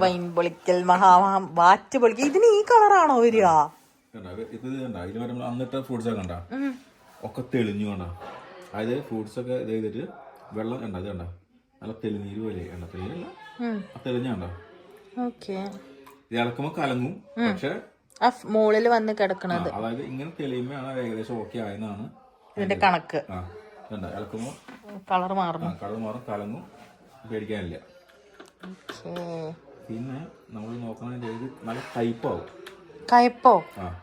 Wine പൊളിക്കൽ മഹാമഹം വാറ്റ് പൊളിക്കൽ. ഇതിന് ഈ കളറാണോ വരിക? അന്നിട്ട ഫ്രൂട്ട്സ് ഒക്കെ കണ്ട? ഒക്കെ തെളിഞ്ഞു കണ്ട? അതായത് ഫ്രൂട്ട്സ് ഒക്കെ ഇത് ചെയ്തിട്ട് വെള്ളം കണ്ട ഇത് കണ്ട? നല്ല തെളിനീര് പോലെ കണ്ട തെളിഞ്ഞല്ല? തെളിഞ്ഞ കണ്ട? ഓക്കെ. ഇളക്കുമ്പോ കലങ്ങും പക്ഷെ ആ മുകളിൽ വന്ന് കിടക്കണത്. അതായത് ഇങ്ങനെ തെളിയുമ്പോഴാണ് ഏകദേശം ഓക്കെ ആയെന്നാണ് ഇതിന്റെ കണക്ക്. ഇളക്കുമ്പോ കളർ മാറും കളർ മാറും കലങ്ങും പേടിക്കാനില്ല. ഓക്കേ. പിന്നെ നമ്മൾ നോക്കണമെങ്കിൽ ഇത് നല്ല കൈപ്പോ കൈപ്പോ ാണ്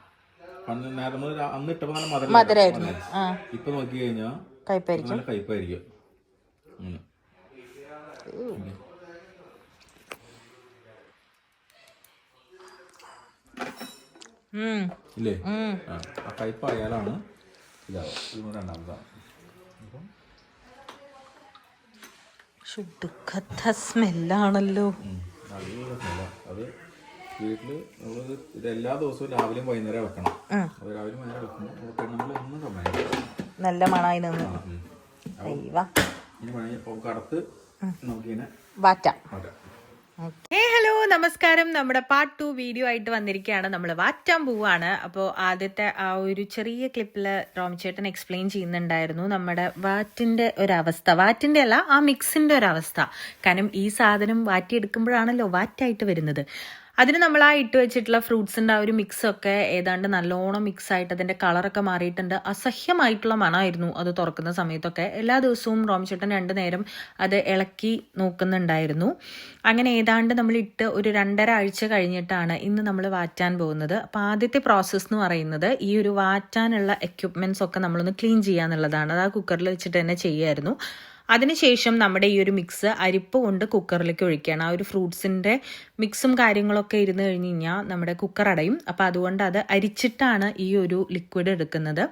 പണ്ട് നേരം അന്ന് ഇട്ടപ്പോൾ നല്ല മധുരം മധുരായിരുന്നു. ഇപ്പൊ നോക്കി കഴിഞ്ഞാൽ കയ്പായിരിക്കും നല്ല കയ്പായിരിക്കും. ഇല്ലേ? ആ. കയ്പായാലാണ് ഇതാവും. ഇത് രണ്ടാമതാണ്. അപ്പം ശുദ്ധ സ്മെല്ലാണല്ലോ ഉം, നല്ല സ്മെല്ലാ അത് വീട്ടിൽ നമ്മൾ ഇത് എല്ലാ ദിവസവും രാവിലെയും വൈകുന്നേരം വെക്കണം. ഉം. രാവിലെ വൈകുന്നേരം നല്ല മണമായി നിന്ന് ഇനി കടത്ത് നമുക്കിങ്ങനെ വാറ്റ. ഏ ഹലോ നമസ്കാരം. നമ്മുടെ പാർട്ട് ടു വീഡിയോ ആയിട്ട് വന്നിരിക്കുകയാണ് നമ്മൾ വാറ്റാൻ പോവാണ്. അപ്പോൾ ആദ്യത്തെ ആ ഒരു ചെറിയ ക്ലിപ്പിൽ റോംചേട്ടൻ എക്സ്പ്ലെയിൻ ചെയ്യുന്നുണ്ടായിരുന്നു നമ്മുടെ വാറ്റിന്റെ ഒരവസ്ഥ. വാറ്റിന്റെ അല്ല ആ മിക്സിന്റെ ഒരവസ്ഥ. കാരണം ഈ സാധനം വാറ്റിയെടുക്കുമ്പോഴാണല്ലോ വാറ്റായിട്ട് വരുന്നത്. അതിന് നമ്മൾ ആ ഇട്ട് വെച്ചിട്ടുള്ള ഫ്രൂട്ട്സിന്റെ ആ ഒരു മിക്സ് ഒക്കെ ഏതാണ്ട് നല്ലോണം മിക്സ് ആയിട്ട് അതിന്റെ കളറൊക്കെ മാറിയിട്ടുണ്ട്. അസഹ്യമായിട്ടുള്ള മണമായിരുന്നു അത് തുറക്കുന്ന സമയത്തൊക്കെ. എല്ലാ ദിവസവും റോമിച്ചേട്ടൻ രണ്ടു നേരം അത് ഇളക്കി നോക്കുന്നുണ്ടായിരുന്നു. അങ്ങനെ ഏതാണ്ട് നമ്മൾ ഇട്ട് ഒരു രണ്ടര ആഴ്ച കഴിഞ്ഞിട്ടാണ് ഇന്ന് നമ്മൾ വാറ്റാൻ പോകുന്നത്. അപ്പോൾ ആദ്യത്തെ പ്രോസസ്സ് എന്ന് പറയുന്നത് ഈ ഒരു വാറ്റാനുള്ള എക്യുപ്മെന്റ്സ് ഒക്കെ നമ്മളൊന്ന് ക്ലീൻ ചെയ്യാന്നുള്ളതാണ്. അത് ആ കുക്കറിൽ വെച്ചിട്ട് തന്നെ ചെയ്യായിരുന്നു. അതിനുശേഷം നമ്മുടെ ഈ ഒരു മിക്സ് അരിപ്പ് കൊണ്ട് കുക്കറിലേക്ക് ഒഴിക്കുകയാണ്. ആ ഒരു ഫ്രൂട്ട്സിന്റെ മിക്സും കാര്യങ്ങളൊക്കെ ഇരുന്ന് കഴിഞ്ഞ് കഴിഞ്ഞാൽ നമ്മുടെ കുക്കർ അടയും. അപ്പോൾ അതുകൊണ്ട് അത് അരിച്ചിട്ടാണ് ഈ ഒരു ലിക്വിഡ് എടുക്കുന്നത്.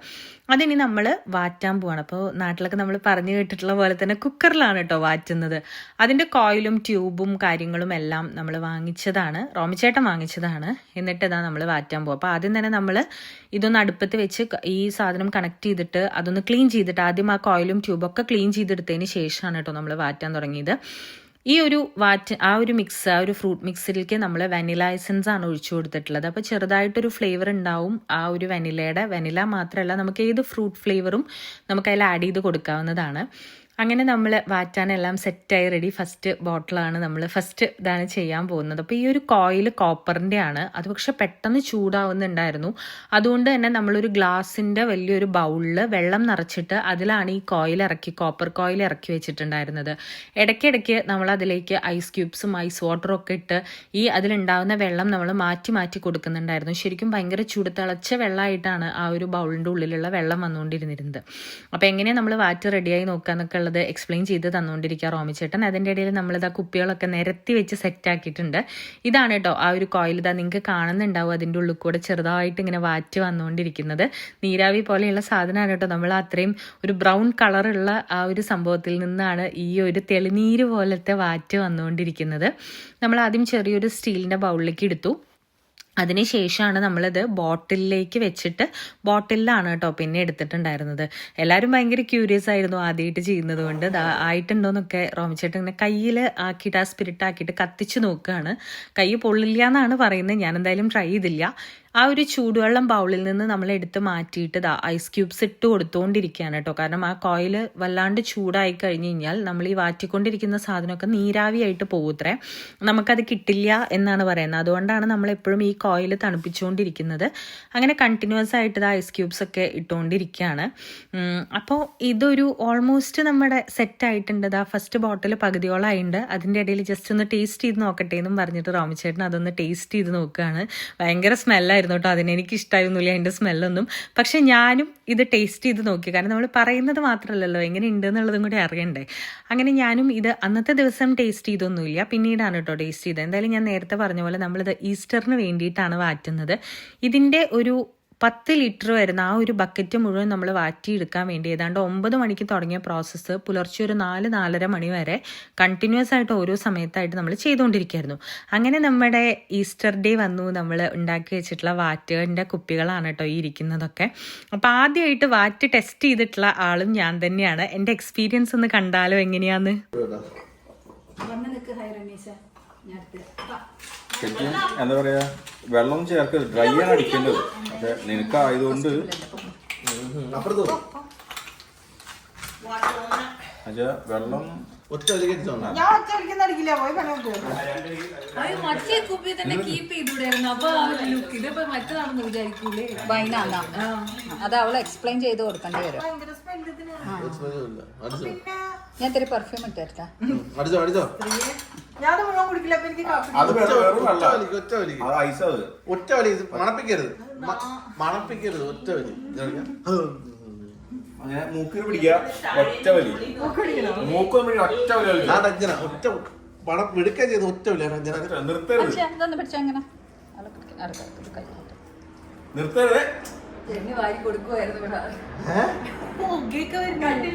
അതിനി നമ്മൾ വാറ്റാൻ പോവാണ്. അപ്പോൾ നാട്ടിലൊക്കെ നമ്മൾ പറഞ്ഞു കേട്ടിട്ടുള്ള പോലെ തന്നെ കുക്കറിലാണ് കേട്ടോ വാറ്റുന്നത്. അതിന്റെ കോയിലും ട്യൂബും കാര്യങ്ങളും എല്ലാം നമ്മൾ വാങ്ങിച്ചതാണ്. റോമിച്ചേട്ടൻ വാങ്ങിച്ചതാണ്. എന്നിട്ട് ഇതാ നമ്മൾ വാറ്റാൻ പോകും അപ്പോൾ ആദ്യം തന്നെ നമ്മൾ ഇതൊന്ന് അടുപ്പത്ത് വെച്ച് ഈ സാധനം കണക്ട് ചെയ്തിട്ട് അതൊന്ന് ക്ലീൻ ചെയ്തിട്ട് ആദ്യം ആ കോയിലും ട്യൂബൊക്കെ ക്ലീൻ ചെയ്തെടുത്തതിന് ശേഷമാണ് കേട്ടോ നമ്മൾ വാറ്റാൻ തുടങ്ങിയത്. ഈ ഒരു വാറ്റ് ആ ഒരു മിക്സ് ആ ഒരു ഫ്രൂട്ട് മിക്സിലേക്ക് നമ്മൾ വനില എസൻസ് ആണ് ഒഴിച്ചു കൊടുത്തിട്ടുള്ളത്. അപ്പോൾ ചെറുതായിട്ടൊരു ഫ്ലേവർ ഉണ്ടാവും ആ ഒരു വനിലയുടെ വനില മാത്രമല്ല നമുക്ക് ഏത് ഫ്രൂട്ട് ഫ്ലേവറും നമുക്ക് അതിൽ ആഡ് ചെയ്ത് കൊടുക്കാവുന്നതാണ്. അങ്ങനെ നമ്മൾ വാറ്റാനെല്ലാം സെറ്റായി റെഡി ഫസ്റ്റ് ബോട്ടിലാണ് നമ്മൾ ഫസ്റ്റ് ഇതാണ് ചെയ്യാൻ പോകുന്നത്. അപ്പോൾ ഈ ഒരു കോയിൽ കോപ്പറിന്റെ ആണ് അത് പക്ഷെ പെട്ടെന്ന് ചൂടാവുന്നുണ്ടായിരുന്നു. അതുകൊണ്ട് തന്നെ നമ്മളൊരു ഗ്ലാസിന്റെ വലിയൊരു ബൗളിൽ വെള്ളം നിറച്ചിട്ട് അതിലാണ് ഈ കോയിൽ ഇറക്കി കോപ്പർ കോയിൽ ഇറക്കി വെച്ചിട്ടുണ്ടായിരുന്നത്. ഇടയ്ക്കിടയ്ക്ക് നമ്മൾ അതിലേക്ക് ഐസ് ക്യൂബ്സും ഐസ് വാട്ടറും ഒക്കെ ഇട്ട് ഈ അതിലുണ്ടാവുന്ന വെള്ളം നമ്മൾ മാറ്റി മാറ്റി കൊടുക്കുന്നുണ്ടായിരുന്നു. ശരിക്കും ഭയങ്കര ചൂട് തിളച്ച വെള്ളമായിട്ടാണ് ആ ഒരു ബൗളിന്റെ ഉള്ളിലുള്ള വെള്ളം വന്നുകൊണ്ടിരുന്നിരുന്നത്. അപ്പോൾ എങ്ങനെയാണ് നമ്മൾ വാറ്റ് റെഡിയായി നോക്കുക എന്നൊക്കെ ഉള്ളത് എക്സ്പ്ലെയിൻ ചെയ്ത് തന്നുകൊണ്ടിരിക്കുക റോമിച്ചേട്ടൻ അതിന്റെ ഇടയിൽ നമ്മളിതാ കുപ്പികളൊക്കെ നിരത്തി വെച്ച് സെറ്റ് ആക്കിയിട്ടുണ്ട്. ഇതാണ് കേട്ടോ ആ ഒരു കോയിൽ ഇതാ നിങ്ങൾക്ക് കാണുന്നുണ്ടാവും. അതിന്റെ ഉള്ളിൽ കൂടെ ചെറുതായിട്ട് ഇങ്ങനെ വാറ്റ് വന്നുകൊണ്ടിരിക്കുന്നത്. നീരാവി പോലെയുള്ള സാധനമാണ് കേട്ടോ. നമ്മൾ അത്രയും ഒരു ബ്രൗൺ കളറുള്ള ആ ഒരു സംഭവത്തിൽ നിന്നാണ് ഈ ഒരു തെളിനീര് പോലത്തെ വാറ്റ് വന്നുകൊണ്ടിരിക്കുന്നത്. നമ്മൾ ആദ്യം ചെറിയൊരു സ്റ്റീലിന്റെ ബൗളിലേക്ക് എടുത്തു. അതിനുശേഷമാണ് നമ്മളത് ബോട്ടിലിലേക്ക് വെച്ചിട്ട് ബോട്ടിലാണ് കേട്ടോ പിന്നെ എടുത്തിട്ടുണ്ടായിരുന്നത്. എല്ലാവരും ഭയങ്കര ക്യൂരിയസ് ആയിരുന്നു ആദ്യമായിട്ട് ചെയ്യുന്നത് കൊണ്ട്. ആയിട്ടുണ്ടോന്നൊക്കെ റോമിച്ചേട്ടൻ ഇങ്ങനെ കയ്യിൽ ആക്കിയിട്ട് ആ സ്പിരിറ്റ് ആക്കിയിട്ട് കത്തിച്ച് നോക്കുകയാണ് കൈ പൊള്ളില്ല എന്നാണ് പറയുന്നത്. ഞാൻ എന്തായാലും ട്രൈ ചെയ്തില്ല. ആ ഒരു ചൂടുവെള്ളം ബൗളിൽ നിന്ന് നമ്മൾ എടുത്ത് മാറ്റിയിട്ട് ദാ ഐസ് ക്യൂബ്സ് ഇട്ട് കൊടുത്തുകൊണ്ടിരിക്കുകയാണ് കേട്ടോ. കാരണം ആ കോയിൽ വല്ലാണ്ട് ചൂടായി കഴിഞ്ഞ് കഴിഞ്ഞാൽ നമ്മൾ ഈ വാറ്റിക്കൊണ്ടിരിക്കുന്ന സാധനമൊക്കെ നീരാവിയായിട്ട് പോകൂത്രേ നമുക്കത് കിട്ടില്ല എന്നാണ് പറയുന്നത്. അതുകൊണ്ടാണ് നമ്മൾ എപ്പോഴും ഈ കോയിൽ തണുപ്പിച്ചുകൊണ്ടിരിക്കുന്നത്. അങ്ങനെ കണ്ടിന്യൂസ് ആയിട്ട് ഇത് ഐസ് ക്യൂബ്സ് ഒക്കെ ഇട്ടുകൊണ്ടിരിക്കുകയാണ്. അപ്പോൾ ഇതൊരു ഓൾമോസ്റ്റ് നമ്മുടെ സെറ്റ് ആയിട്ടുണ്ട്. ആ ഫസ്റ്റ് ബോട്ടിൽ പകുതിയോളായിട്ടുണ്ട് അതിന്റെ ഇടയിൽ ജസ്റ്റ് ഒന്ന് ടേസ്റ്റ് ചെയ്ത് നോക്കട്ടെ എന്നും പറഞ്ഞിട്ട് റോമിച്ചേട്ടൻ അതൊന്ന് ടേസ്റ്റ് ചെയ്ത് നോക്കുകയാണ്. ഭയങ്കര സ്മെല്ലായിരുന്നു കേട്ടോ. അതിന് എനിക്ക് ഇഷ്ടമായിരുന്നില്ല അതിന്റെ സ്മെല്ലൊന്നും. പക്ഷെ ഞാനും ഇത് ടേസ്റ്റ് ചെയ്ത് നോക്കി. കാരണം നമ്മൾ പറയുന്നത് മാത്രമല്ലല്ലോ എങ്ങനെ ഉണ്ട് എന്നുള്ളതും കൂടി അറിയണ്ടേ. അങ്ങനെ ഞാനും ഇത് അന്നത്തെ ദിവസം ടേസ്റ്റ് ചെയ്തൊന്നുമില്ല. പിന്നീടാണ് കേട്ടോ ടേസ്റ്റ് ചെയ്തത്. എന്തായാലും ഞാൻ നേരത്തെ പറഞ്ഞ പോലെ നമ്മളിത് ഈസ്റ്ററിന് വേണ്ടിയിട്ടാണ് വാറ്റുന്നത്. ഇതിന്റെ ഒരു പത്ത് ലിറ്റർ വരുന്ന ആ ഒരു ബക്കറ്റ് മുഴുവൻ നമ്മൾ വാറ്റിയെടുക്കാൻ വേണ്ടി ഏതാണ്ട് ഒമ്പത് മണിക്ക് തുടങ്ങിയ പ്രോസസ്സ് പുലർച്ചെ ഒരു നാല് നാലര മണി വരെ കണ്ടിന്യൂസ് ആയിട്ട് ഓരോ സമയത്തായിട്ട് നമ്മൾ ചെയ്തുകൊണ്ടിരിക്കുകയായിരുന്നു അങ്ങനെ നമ്മുടെ ഈസ്റ്റർ ഡേ വന്നു നമ്മൾ ഉണ്ടാക്കി വെച്ചിട്ടുള്ള വാറ്റുകളുടെ കുപ്പികളാണ് കേട്ടോ ഈ ഇരിക്കുന്നതൊക്കെ. അപ്പോൾ ആദ്യമായിട്ട് വാറ്റ് ടെസ്റ്റ് ചെയ്തിട്ടുള്ള ആളും ഞാൻ തന്നെയാണ്. എന്റെ എക്സ്പീരിയൻസ് ഒന്ന് കണ്ടാലോ എങ്ങനെയാന്ന്? വന്ന് നിൽക്ക് ഹൈ റമീസ ശരിക്കും എന്താ പറയാ വെള്ളം ചേർക്ക് ഡ്രൈ ആണ് അടിക്കേണ്ടത്. പക്ഷെ നിനക്കായതുകൊണ്ട്. പക്ഷെ വെള്ളം. ഒറ്റ മറ്റേ കുപ്പി തന്നെ കീപ്പ് ചെയ്തുകൂടായിരുന്നു അപ്പൊ ലുക്ക് ഇതിപ്പോ മറ്റേതാണെന്ന് വിചാരിക്കൂലേ? വൈനാന്നാ അത്. അവൾ എക്സ്പ്ലെയിൻ ചെയ്ത് കൊടുക്കേണ്ടി വരും. ഞാൻ ഇത്തിരി പെർഫ്യൂം ഇട്ടെടുത്താ അടിച്ചോ അടിച്ചോ. ഞാൻ വെള്ളം കുടിക്കില്ല അപ്പൊ എനിക്ക് കാപ്പി അത് വേറെ വേറെ ഒറ്റ വെള്ളം വലിക്ക് ഒറ്റ വലിക്ക്. അത് ഐസ് അത്. ഒറ്റ വലി ഇത് മണപ്പിക്കരുത് മ- മണപ്പിക്കരുത് ഒറ്റ വലി ഇത് കളിക്കാം. അങ്ങനെ മൂക്കിന് പിടിക്കുക ഒറ്റ വലി മൂക്കൊന്നും പിടിക്കുക ഒറ്റ വലി ആ കളിക്കുക. രഞ്ജന ഒറ്റ മണം പിടുക്കാൻ ചെയ്ത് ഒറ്റ രഞ്ജന നിർത്തരുത്. ഇതൊന്ന് പിടിച്ചാ എങ്ങനെ അവൾ പിടിക്ക- അടുത്ത ഇത്. നിർത്തരുത്. എന്നെ വാരി കൊടുക്കുമായിരുന്നു ഇവിടെ. പുകയൊക്കെ വരുന്നുണ്ട്.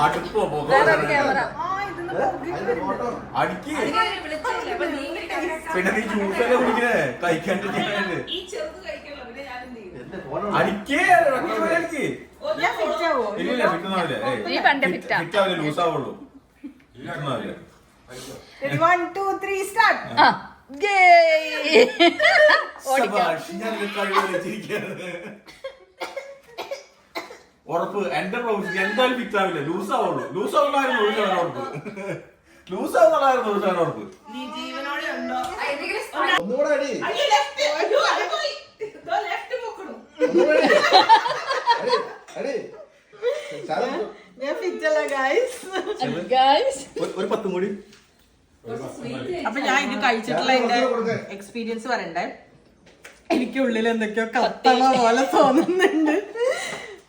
അടുപ്പോ പോകോ വേറൊരു ക്യാമറ ആ, ഇതിന്ന് പുകയൊക്കെ ഫോട്ടോ? അടിക്ക്. വിളിച്ചില്ല? അപ്പൊ നീ പിന്നെ നീ ജ്യൂസൊക്കെ കുടിക്കണേ കഴിക്കാണ്ടിരിക്കാനായിട്ട്. ഈ ചെറുത് കഴിക്കല്ലോ പിന്നെ ഞാനും ചെയ്യും? അടിക്കേ. അടിക്ക്. ഞാൻ ഫിറ്റ് ആവോ ഇല്ല ഫിറ്റൊന്നാവില്ല നീ പണ്ട് fit ആ. ഫിറ്റാവില്ല ലൂസ് ആവുള്ളൂ. ഫിറ്റൊന്നാവില്ല വൺ ടു ത്രീ സ്റ്റാർട്ട് ആ. ഉറപ്പ് എന്റെ പ്രവൃത്തി എന്തായാലും ആവില്ല. ലൂസ് ആവുള്ളൂ. ലൂസ് ആവുള്ളായിരുന്നു ലൂസാണ് ഉറപ്പ്. ലൂസ് ആവുന്നതായിരുന്നു ലൂസാണ് ഉറപ്പ്. ഒന്നുകൂടെ അടി. അടി. അടി അടി. ശാരദ, ഞാൻ ഫിറ്റ് അല്ല ഗൈസ് ഒരു പത്തും കൂടി. അപ്പൊ ഞാൻ ഇത് കഴിച്ചിട്ടുള്ള എന്റെ എക്സ്പീരിയൻസ് പറയണ്ടേ? എനിക്ക് ഉള്ളിൽ എന്തൊക്കെയോ കത്തണ പോലെ തോന്നുന്നുണ്ട്.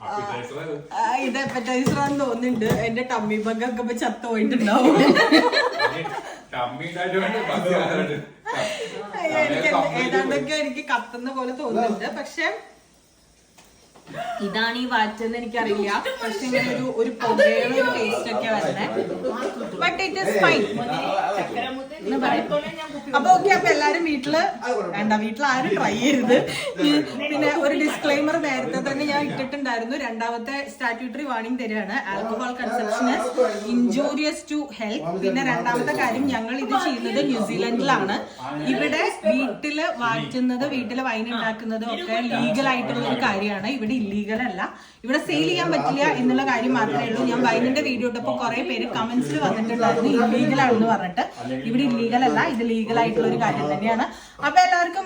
ആ, ഇത് ആണെന്ന് തോന്നുന്നുണ്ട്. എന്റെ ടമ്മി ബഗ്ഗൊക്കെ ഇപ്പൊ ചത്തു പോയിട്ടുണ്ടാവും എനിക്ക് ഏതാണ്ടൊക്കെ എനിക്ക് കത്തുന്ന പോലെ തോന്നുന്നുണ്ട്. പക്ഷെ ഇതാണ് ഈ വാറ്റെന്ന് എനിക്കറിയില്ല. പക്ഷെ ഇങ്ങനെ ഒരു ഒരു പുകയുടെ ടേസ്റ്റ് ഒക്കെ വരണേ ബട്ട് ഇറ്റ് ഇസ് ഫൈൻ അപ്പൊ ഓക്കെ അപ്പൊ എല്ലാരും വീട്ടിൽ വേണ്ട വീട്ടിൽ ആരും ട്രൈ ചെയ്യരുത്. പിന്നെ ഒരു ഡിസ്ക്ലൈമർ നേരത്തെ തന്നെ ഞാൻ ഇട്ടിട്ടുണ്ടായിരുന്നു. രണ്ടാമത്തെ സ്റ്റാറ്റ്യൂട്ടറി വാണിംഗ് തരികയാണ്. Alcohol consumption injurious to health പിന്നെ രണ്ടാമത്തെ കാര്യം ഞങ്ങൾ ഇത് ചെയ്യുന്നത് ന്യൂസിലൻഡിലാണ് ഇവിടെ വീട്ടിൽ വാറ്റുന്നത് വീട്ടിൽ വൈൻ ഉണ്ടാക്കുന്നതും ഒക്കെ ലീഗൽ ആയിട്ടുള്ള ഒരു കാര്യമാണ്. ഇവിടെ ഇല്ലീഗൽ അല്ല. ഇവിടെ സെയിൽ ചെയ്യാൻ പറ്റില്ല എന്നുള്ള കാര്യം മാത്രമേ ഉള്ളൂ. ഞാൻ വൈനിന്റെ വീഡിയോ ഇട്ടപ്പോൾ കുറെ പേര് കമന്റ്സിൽ വന്നിട്ടുണ്ടായിരുന്നു. ഇല്ലീഗൽ ആണെന്ന് പറഞ്ഞിട്ട്. ഇവിടെ ഇല്ലീഗൽ അല്ല. ഇത് ലീഗൽ ആയിട്ടുള്ള ഒരു കാര്യം തന്നെയാണ്. അപ്പൊ എല്ലാവർക്കും